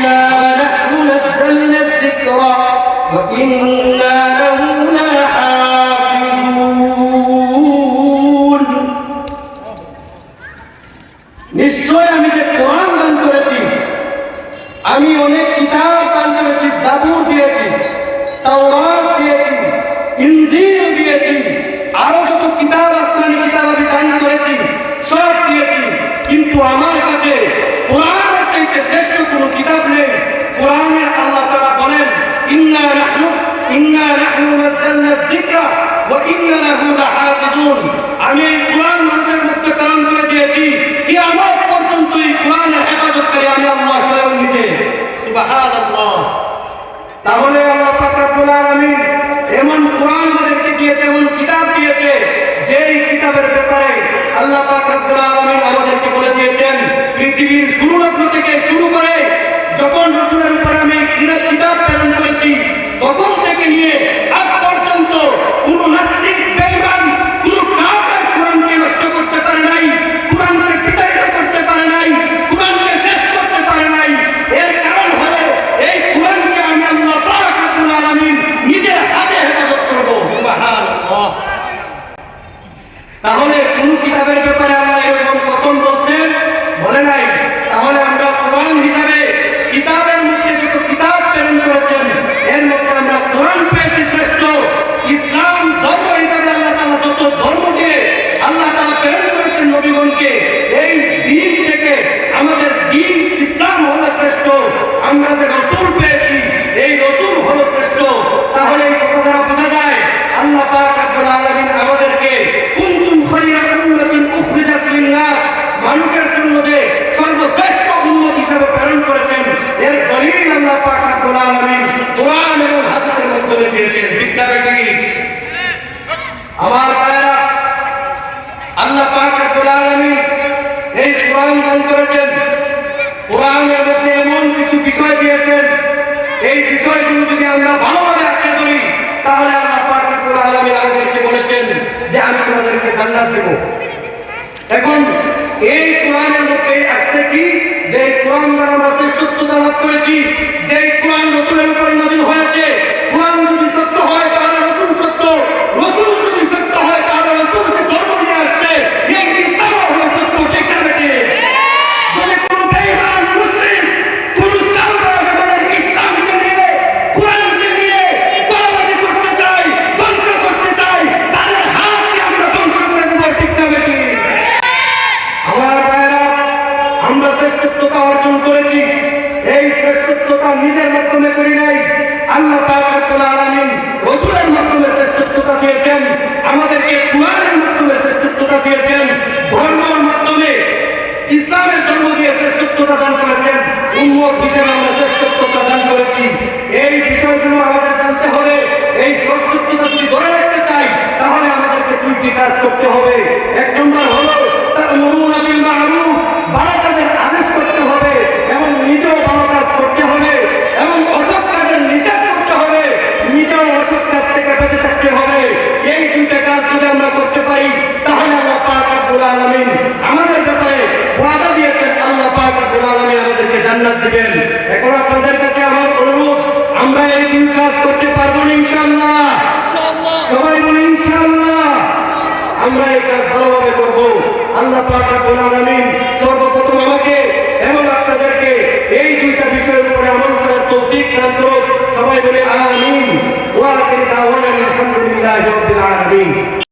إنا نحن نزلنا الذكر وإنا له لحافظون নিশ্চয় আমি যে কোরআন দান করেছি আমি অনেক কিতাব দান করেছি জাবুর দিয়েছি তাওরাত দিয়েছি আমি কোরআন মানুষের করে দিয়েছি। কিয়ামত পর্যন্ত এই কোরআনের হেফাজতকারী আমি আল্লাহ স্বয়ং এমন কোরআন আমাদেরকে দিয়েছে, এমন কিতাব দিয়েছে, যেই কিতাবের ব্যাপারে আল্লাহ পাক রব্বুল আলামিন বলে দিয়েছেন, পৃথিবীর শুরু থেকে শুরু করে যখন রসুলের উপরে আমি কিতাব প্রেরণ করেছি তখন থেকে নিয়ে আজ পর্যন্ত কোনো নাস্তিক বেঈমান কোনো কাফের কোরআনকে নষ্ট করতে পারে নাই কোরআনকে বিতাড়িত করতে পারে নাই কোরআনকে শেষ করতে পারে নাই এর কারণ হলো এই কোরআনকে আমি আল্লাহ পাক রব্বুল আলামিন নিজের হাতে হেফাজত করব সুবহানাল্লাহ তাহলে কোন কিতাবের ব্যাপারে আল্লাহ এরকম কসম বলছেন বলে নাই তাহলে আমরা কোরআন হিসাবে কিতাবের মধ্যে যত কিতাব প্রেরণ করেছেন এর মধ্যে আমরা কোরআন পেয়েছি শ্রেষ্ঠ ইসলাম ধর্ম হিসাবে আল্লাহ তাআলা যত ধর্ম দিয়ে আল্লাহ তাআলা প্রেরণ করেছেন নবীগণকে এই দিন থেকে আমাদের দিন ইসলাম হলো শ্রেষ্ঠ আমরা যে রসুল পেয়েছি, এই রসুল হলো শ্রেষ্ঠ। তাহলে এই কথা দ্বারা বোঝা যায়, আল্লাহ পাক রব্বুল আলামিন আমাদেরকে কুনতুম খায়রা উম্মাতিন উখরিজাত লিন-নাস, মানুষের জন্য যে সর্বশ্রেষ্ঠ উম্মত হিসেবে প্রেরণ করেছেন, এর দলিল আল্লাহ পাক রব্বুল আলামিন কোরআন এবং হাদিসের মাধ্যমে দিয়েছেন বিদ্যাবে কি আমার ভাইরা আল্লাহ পাক রব্বুল আলামিন এই কোরআন দান করেছেন। এমন কিছু বিষয় দিয়েছেন। এই বিষয়গুলো যদি আমরা ভালোভাবে আঁকড়ে করি তাহলে আল্লাহ পাক রব্বুল আমাদেরকে বলেছেন যে আমি তোমাদেরকে জান্নাত দেব। এখন এই কোরআনের মধ্যে আসছে কি? যে কোরআন দ্বারা আমরা শ্রেষ্ঠত্ব লাভ করেছি যে নিজের মাধ্যমে করি নাই। আল্লাহ রাসূলের মাধ্যমে শ্রেষ্ঠত্বতা দিয়েছেন আমাদেরকে কুরআনের মাধ্যমে শ্রেষ্ঠত্বতা দিয়েছেন ধর্মের মাধ্যমে ইসলামের জন্ম দিয়ে শ্রেষ্ঠত্বতা দান করেছেন উম্মত হিসেবে আমরা শ্রেষ্ঠত্বতা দান করেছি এই বিষয়গুলো আমাদের জানতে হবে এই শ্রেষ্ঠত্বতা যদি ধরে রাখতে চাই তাহলে আমাদেরকে দুইটি কাজ করতে হবে এক নম্বর হলো তা'মুরুনা বিল মা'রুফ ভালো কাজের আদেশ করতে হবে এবং নিজেও ভালো কাজ করতে হবে এবং অসৎ কাজের নিষেধ করতে হবে নিজেও অসৎ কাজ থেকে বেঁচে থাকতে হবে এই দুইটা কাজ যদি আমরা করতে পারি তাহলে আল্লাহ পাক রব্বুল আলামিন আমাদের ব্যাপারে ওয়াদা দিয়েছেন আল্লাহ পাক রব্বুল আলামিন আমাদেরকে জান্নাত দিবেন। এখন আপনাদের কাছে আমার অনুরোধ আমরা এই দুই কাজ করতে পারব ইনশাআল্লাহ। সবাই বলি ইনশাআল্লাহ। আমরা এই কাজ ভালোভাবে করব। আল্লাহ পাক রব্বুল আলামিন সর্বপ্রথম আমাকে এবং আপনাদেরকে এই দুইটা বিষয়ের উপরে আমল করার তৌফিক দান করুন সবাই বলে আমিন। ওয়া আখির দাওয়ানা